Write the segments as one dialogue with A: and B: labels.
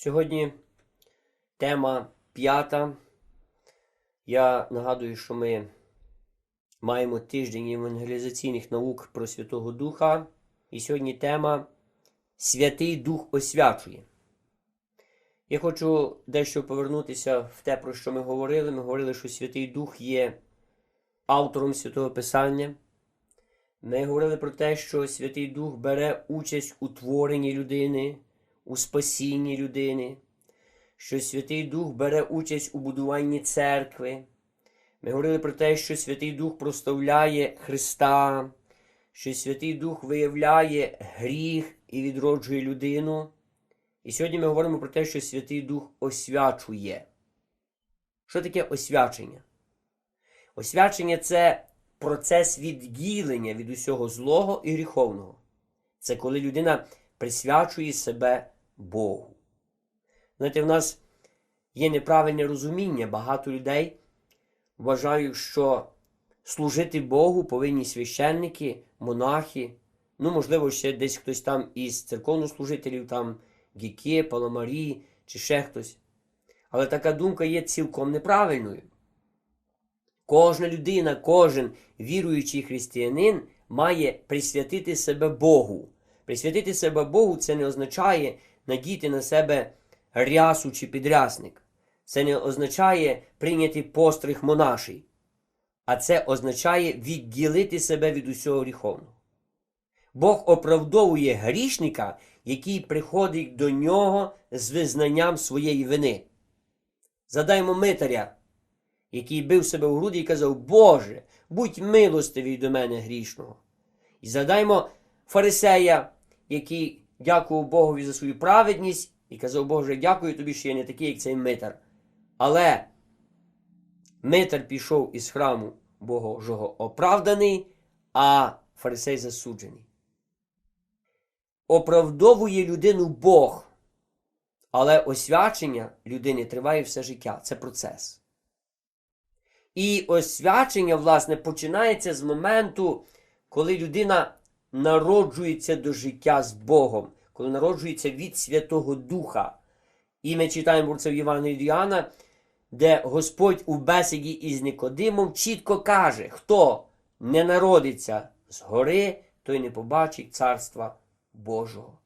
A: Сьогодні тема п'ята. Я нагадую, що ми маємо тиждень евангелізаційних наук про Святого Духа. І сьогодні тема Святий Дух освячує. Я хочу дещо повернутися в те, про що ми говорили. Ми говорили, що Святий Дух є автором Святого Писання. Ми говорили про те, що Святий Дух бере участь у творенні людини, у спасінні людини, що Святий Дух бере участь у будуванні церкви. Ми говорили про те, що Святий Дух проставляє Христа, що Святий Дух виявляє гріх і відроджує людину. І сьогодні ми говоримо про те, що Святий Дух освячує. Що таке освячення? Освячення це процес відділення від усього злого і гріховного. Це коли людина присвячує себе Богу. Знаєте, в нас є неправильне розуміння. Багато людей вважають, що служити Богу повинні священники, монахи, ну, можливо, ще десь хтось там із церковнослужителів, там гіки, паламарі чи ще хтось. Але така думка є цілком неправильною. Кожна людина, кожен віруючий християнин має присвятити себе Богу. Присвятити себе Богу це не означає надіти на себе рясу чи підрясник. Це не означає прийняти постриг монаший. А це означає відділити себе від усього гріховного. Бог оправдовує грішника, який приходить до нього з визнанням своєї вини. Задаймо митаря, який бив себе в груди і казав, Боже, будь милостивий до мене грішного. І задаймо фарисея, який дякував Богові за свою праведність і казав, Боже, дякую тобі, що я не такий, як цей митар. Але митар пішов із храму Божого оправданий, а фарисей засуджений. Оправдовує людину Бог, але освячення людини триває все життя. Це процес. І освячення, власне, починається з моменту, коли людина народжується до життя з Богом, коли народжується від Святого Духа. І ми читаємо про це в Євангелії Іоанна, де Господь у бесіді із Никодимом чітко каже, хто не народиться згори, той не побачить Царства Божого.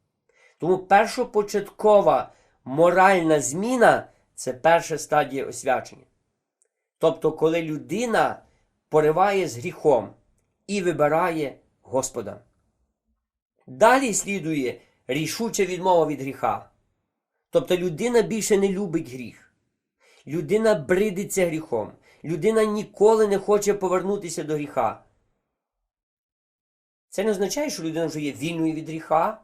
A: Тому першопочаткова моральна зміна це перша стадія освячення. Тобто, коли людина пориває з гріхом і вибирає Господа. Далі слідує рішуча відмова від гріха. Тобто людина більше не любить гріх. Людина бридиться гріхом. Людина ніколи не хоче повернутися до гріха. Це не означає, що людина вже є вільною від гріха,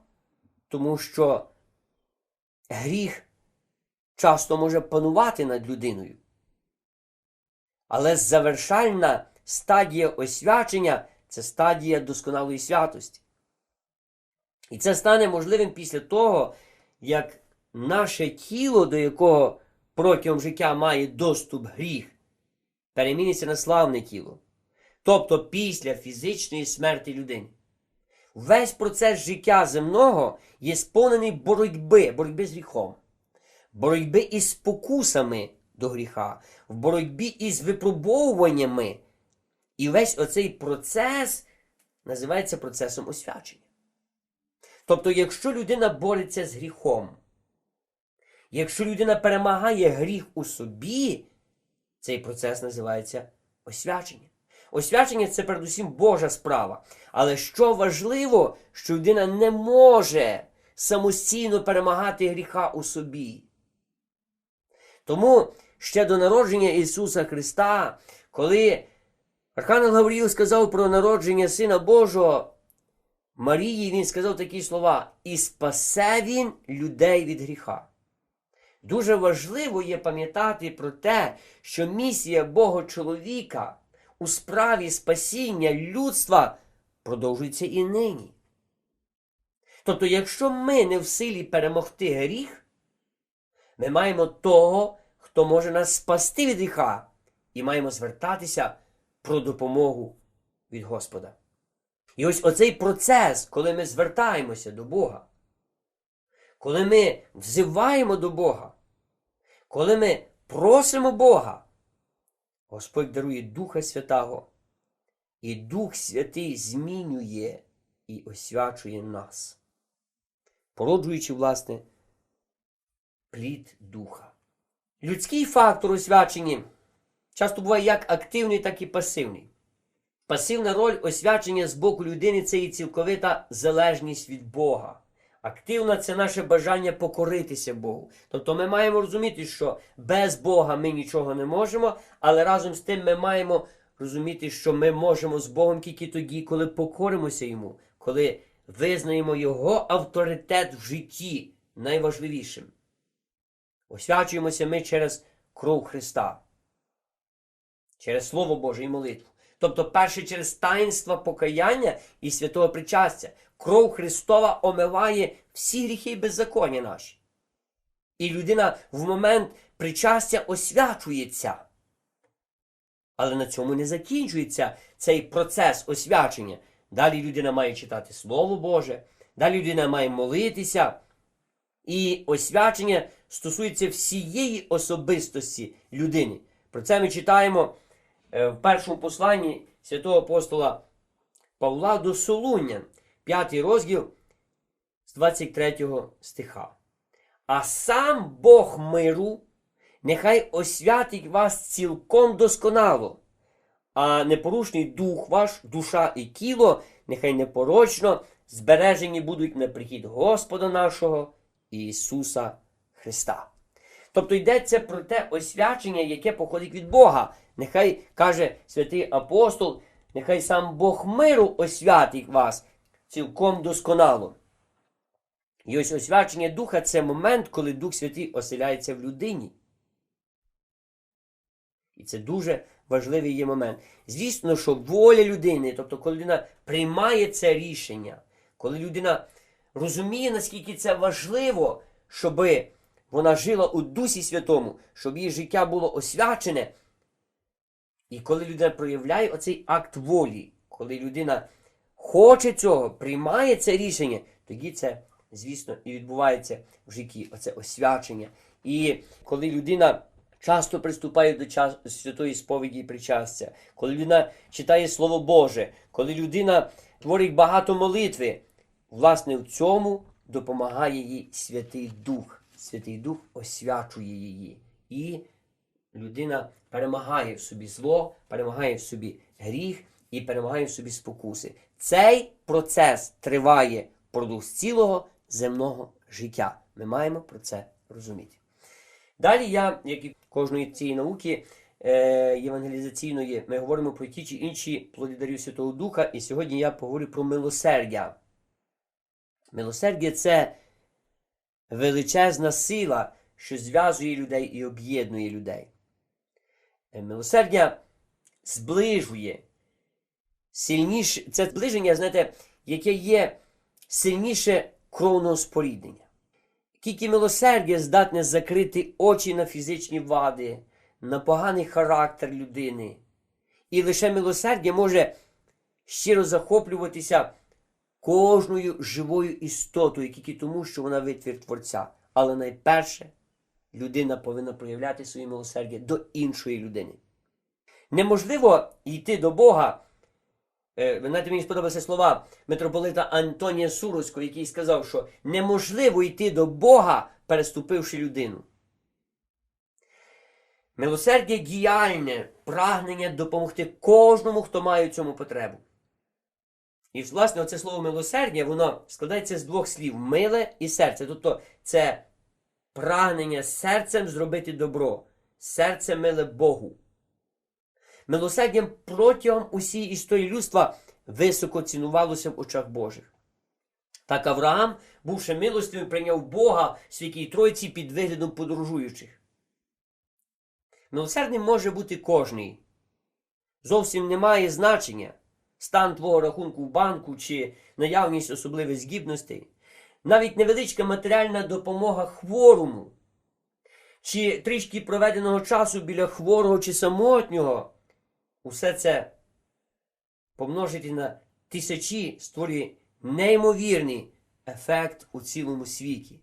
A: тому що гріх часто може панувати над людиною. Але завершальна стадія освячення це стадія досконалої святості. І це стане можливим після того, як наше тіло, до якого протягом життя має доступ гріх, переміниться на славне тіло. Тобто після фізичної смерті людини. Весь процес життя земного є сповнений боротьби, боротьби з гріхом, боротьби із спокусами до гріха, в боротьбі із випробовуваннями. І весь оцей процес називається процесом освячення. Тобто, якщо людина бореться з гріхом, якщо людина перемагає гріх у собі, цей процес називається освячення. Освячення це передусім Божа справа. Але що важливо, що людина не може самостійно перемагати гріха у собі. Тому ще до народження Ісуса Христа, коли Архангел Гавріл сказав про народження Сина Божого, Марії він сказав такі слова: і спасе він людей від гріха. Дуже важливо є пам'ятати про те, що місія Бога чоловіка у справі спасіння людства продовжується і нині. Тобто, якщо ми не в силі перемогти гріх, ми маємо того, хто може нас спасти від гріха, і маємо звертатися про допомогу від Господа. І ось оцей процес, коли ми звертаємося до Бога, коли ми взиваємо до Бога, коли ми просимо Бога, Господь дарує Духа Святого, і Дух Святий змінює і освячує нас, породжуючи, власне, плід Духа. Людський фактор освячення часто буває як активний, так і пасивний. Пасивна роль освячення з боку людини це і цілковита залежність від Бога. Активна це наше бажання покоритися Богу. Тобто ми маємо розуміти, що без Бога ми нічого не можемо, але разом з тим ми маємо розуміти, що ми можемо з Богом тільки тоді, коли покоримося Йому, коли визнаємо Його авторитет в житті найважливішим. Освячуємося ми через кров Христа, через Слово Боже і молитву. Тобто, перше через таїнства покаяння і святого причастя. Кров Христова омиває всі гріхи і беззаконня наші. І людина в момент причастя освячується. Але на цьому не закінчується цей процес освячення. Далі людина має читати Слово Боже, далі людина має молитися. І освячення стосується всієї особистості людини. Про це ми читаємо в першому посланні святого апостола Павла до Солунян, 5 розділ з 23 стиха. А сам Бог миру нехай освятить вас цілком досконало, а непорушний дух ваш, душа і тіло, нехай непорочно збережені будуть на прихід Господа нашого Ісуса Христа. Тобто йдеться про те освячення, яке походить від Бога. Нехай каже святий апостол, нехай сам Бог миру освятить вас цілком досконало. І ось освячення Духа це момент, коли Дух Святий оселяється в людині. І це дуже важливий є момент. Звісно, що воля людини, тобто, коли людина приймає це рішення, коли людина розуміє, наскільки це важливо, щоб вона жила у Дусі Святому, щоб її життя було освячене. І коли людина проявляє оцей акт волі, коли людина хоче цього, приймає це рішення, тоді це, звісно, і відбувається в житті, оце освячення. І коли людина часто приступає до час, святої сповіді і причастя, коли людина читає Слово Боже, коли людина творить багато молитви, власне, в цьому допомагає їй Святий Дух. Святий Дух освячує її. І людина перемагає в собі зло, перемагає в собі гріх і перемагає в собі спокуси. Цей процес триває впродовж цілого земного життя. Ми маємо про це розуміти. Далі я, як і кожної цієї науки е, євангелізаційної, ми говоримо про ті чи інші плоди дарів Святого Духа, і сьогодні я поговорю про милосердя. Милосердя це величезна сила, що зв'язує людей і об'єднує людей. Е, Милосердя зближує сильніше, це зближення, знаєте, яке є сильніше кровного споріднення. Тільки милосердя здатне закрити очі на фізичні вади, на поганий характер людини. І лише милосердя може щиро захоплюватися кожною живою істотою, тільки тому, що вона витвір Творця. Але найперше людина повинна проявляти своє милосердя до іншої людини. Неможливо йти до Бога. Е, Ви знаєте, мені сподобалися слова митрополита Антонія Суровського, який сказав, що неможливо йти до Бога, переступивши людину. Милосердя діяльне, прагнення допомогти кожному, хто має цьому потребу. І, власне, оце слово милосердя, воно складається з двох слів миле і серце. Тобто це прагнення серцем зробити добро, серце миле Богу. Милосердям протягом усієї історії людства високо цінувалося в очах Божих. Так Авраам, бувши милостивим, прийняв Бога в святій Тройці під виглядом подорожуючих. Милосердним може бути кожний. Зовсім немає значення стан твого рахунку в банку чи наявність особливих здібностей. Навіть невеличка матеріальна допомога хворому, чи трішки проведеного часу біля хворого чи самотнього, усе це помножити на тисячі створює неймовірний ефект у цілому світі.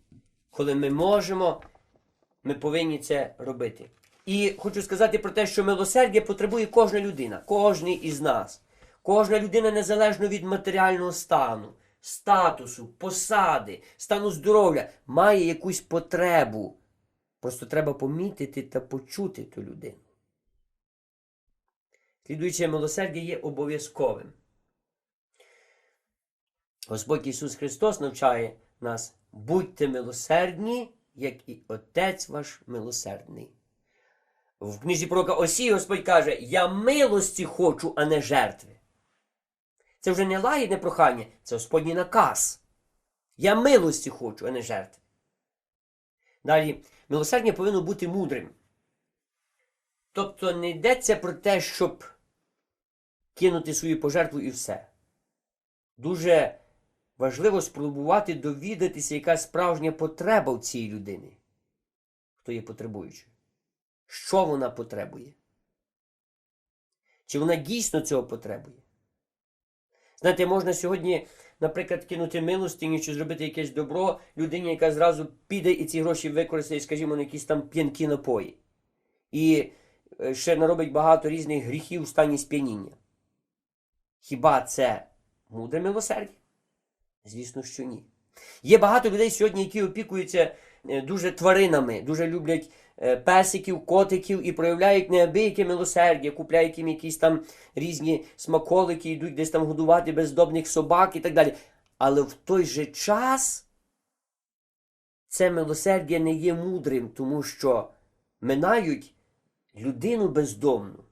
A: коли ми можемо, ми повинні це робити. І хочу сказати про те, що милосердя потребує кожна людина, кожний із нас. Кожна людина незалежно від матеріального стану, статусу, посади, стану здоров'я, має якусь потребу. Просто треба помітити та почути ту людину. Слідуюче милосердя є обов'язковим. Господь Ісус Христос навчає нас, будьте милосердні, як і Отець ваш милосердний. В книзі пророка Осії Господь каже: Я милості хочу, а не жертви. Це вже не лагідне прохання, це Господній наказ. Я милості хочу, а не жертви. Далі, милосердя повинно бути мудрим. Тобто не йдеться про те, щоб кинути свою пожертву і все. Дуже важливо спробувати довідатися, яка справжня потреба в цій людини, хто є потребуючою. Що вона потребує? Чи вона дійсно цього потребує? Знаєте, можна сьогодні, наприклад, кинути милостиню чи зробити якесь добро людині, яка зразу піде і ці гроші використає, скажімо, на якісь там п'янкі напої. І е, ще наробить багато різних гріхів у стані сп'яніння. Хіба це мудре милосердя? Звісно, що ні. Є багато людей сьогодні, які опікуються дуже тваринами, дуже люблять е, песиків, котиків і проявляють неабияке милосердя, купляють їм якісь там різні смаколики, йдуть десь там годувати бездобних собак і так далі. Але в той же час це милосердя не є мудрим, тому що минають людину бездомну,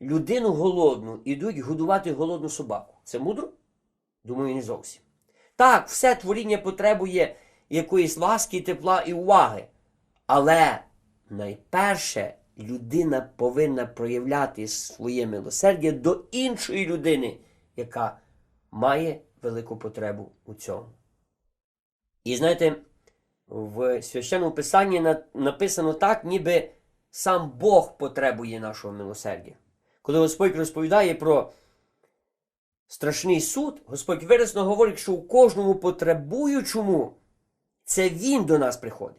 A: людину голодну, ідуть годувати голодну собаку. Це мудро? Думаю, не зовсім. Так, все творіння потребує якоїсь ласки, тепла і уваги. Але найперше людина повинна проявляти своє милосердя до іншої людини, яка має велику потребу у цьому. І знаєте, в священному писанні написано так, ніби сам Бог потребує нашого милосердя. Коли Господь розповідає про страшний суд, Господь виразно говорить, що у кожному потребуючому це Він до нас приходить.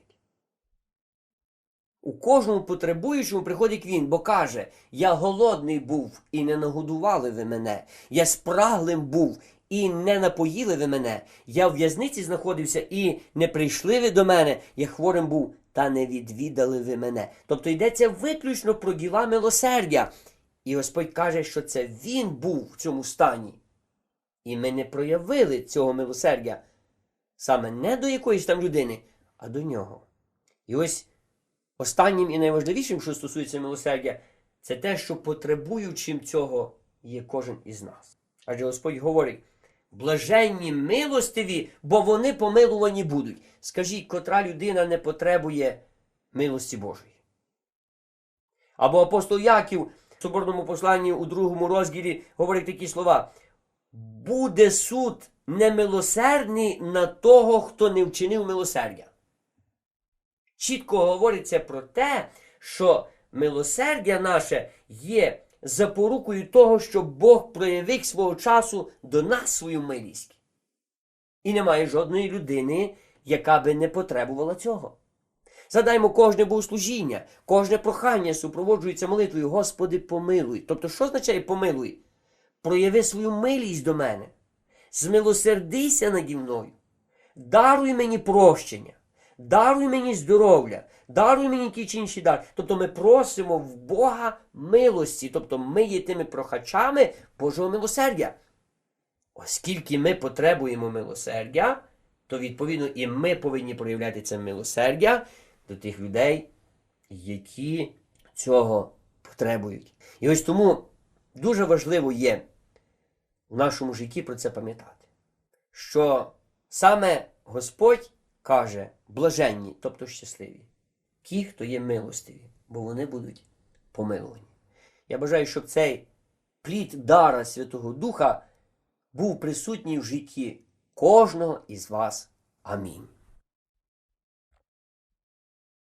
A: У кожному потребуючому приходить він, бо каже: Я голодний був і не нагодували ви мене, я спраглим був і не напоїли ви мене, я в в'язниці знаходився і не прийшли ви до мене, я хворим був, та не відвідали ви мене. Тобто йдеться виключно про діла милосердя. І Господь каже, що це Він був в цьому стані. І ми не проявили цього милосердя саме не до якоїсь там людини, а до нього. І ось останнім і найважливішим, що стосується милосердя, це те, що потребуючим цього є кожен із нас. Адже Господь говорить: блаженні милостиві, бо вони помилувані будуть. Скажіть, котра людина не потребує милості Божої? Або апостол Яків в соборному посланні у другому розділі говорить такі слова: буде суд немилосердний на того, хто не вчинив милосердя. Чітко говориться про те, що милосердя наше є запорукою того, що Бог проявив свого часу до нас свою милість. І немає жодної людини, яка би не потребувала цього. Згадаймо кожне богослужіння, кожне прохання супроводжується молитвою Господи, помилуй. Тобто, що означає помилуй? Прояви свою милість до мене, змилосердися наді мною, даруй мені прощення, даруй мені здоров'я, даруй мені ті чи інші дар. Тобто ми просимо в Бога милості, тобто ми є тими прохачами Божого милосердя. Оскільки ми потребуємо милосердя, то відповідно і ми повинні проявляти це милосердя до тих людей, які цього потребують. І ось тому дуже важливо є в нашому житті про це пам'ятати, що саме Господь каже блаженні, тобто щасливі, ті, хто є милостиві, бо вони будуть помилувані. Я бажаю, щоб цей плід дара Святого Духа був присутній в житті кожного із вас. Амінь.